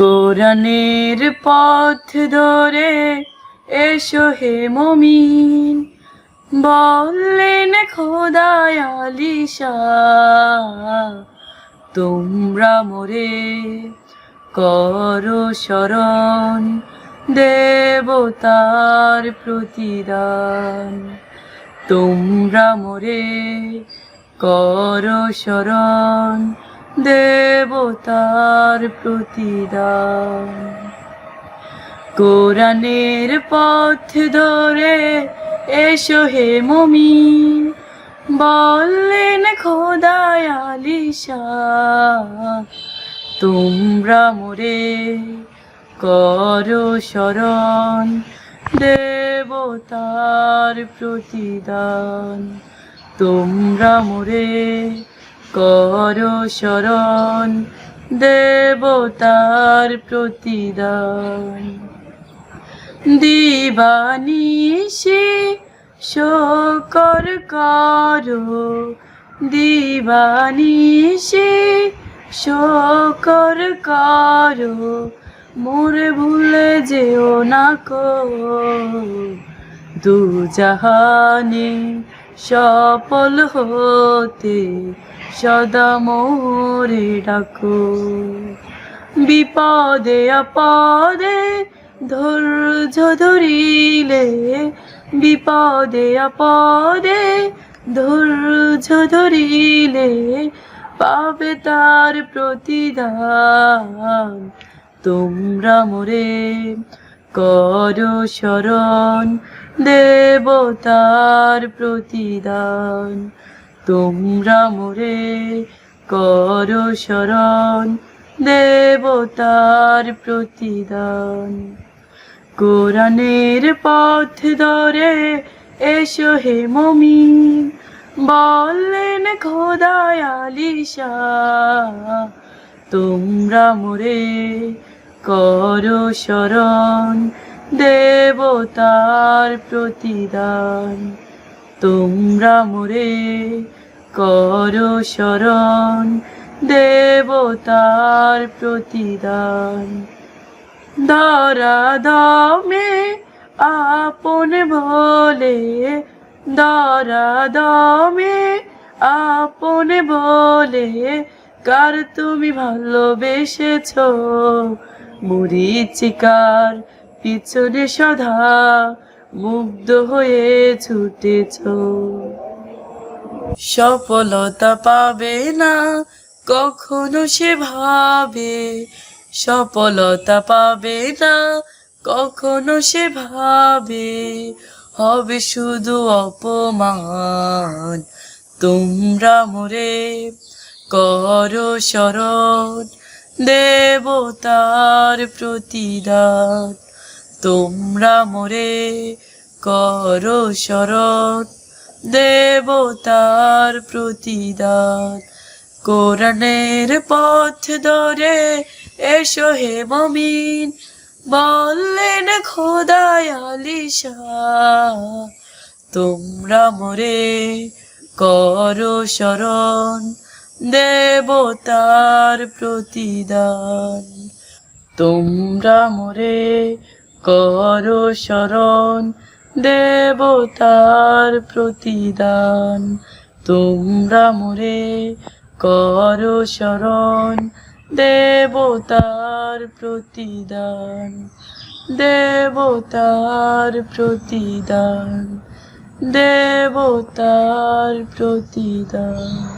কোরআনের পথ ধরে এসো হে মমিন। বললেন খোদায় আলিশা, তোমরা মোরে করো শরণ দেবতার প্রতিদান। তোমরা মোরে করো শরণ দেবতার প্রতিদান। কোরআনের পথ ধরে এসো হে মমিন, বললেন খোদায় আলিশা, তোমরা মোরে করো শরণ, দেবতার প্রতিদান। তোমরা মোরে করো শরণ, দেবতার প্রতিদান। দিবানিশে শকর করো দিবানিশে শকর করো। মোরে ভুলে যেও না কো, দু জাহানে সফল হতে সদা মোরে ডাকো। বিপদে আপদে ধৈর্য ধরিলে, বিপদে আপদে ধৈর্য ধরিলে পাবে তার প্রতিদান। তোমরা মোরে করো শরণ দেবতার প্রতিদান। তোমরা মোরে করো শরণ দেবতার প্রতিদান। কোরআনের পথ ধরে এসো হে মমিন, বললেন খোদায় আলিশা, তোমরা মোরে করো শরণ দেবতার প্রতিদান। তোমরা মোরে করো শরণ দেবতার প্রতিদান। ধরা দমে আপন বলে, ধরা দমে আপন বলে, কার তুমি ভালোবেসেছ? মরিচিকার পিছনে সদা মুগ্ধ হয়ে ছুটেছ। সফলতা পাবে না, কখনো সে ভাবে। সফলতা পাবে না, কখনো সে ভাবে। হবে শুধু অপমান, তোমরা মোরে করো শরণ। দেবতার প্রতিদান। তোমরা মোরে করো শরণ। দেবতার প্রতিদান। কোরআনের পথ ধরে এসো হে মমিন। বললেন খোদায় তোমরা মোরে করো শরণ। দেবতার প্রতিদান। তোমরা মোরে করো শরণ, দেবতার প্রতিদান। তোমরা মোরে করো শরণ, দেবতার প্রতিদান। দেবতার প্রতিদান দেবতার প্রতিদান।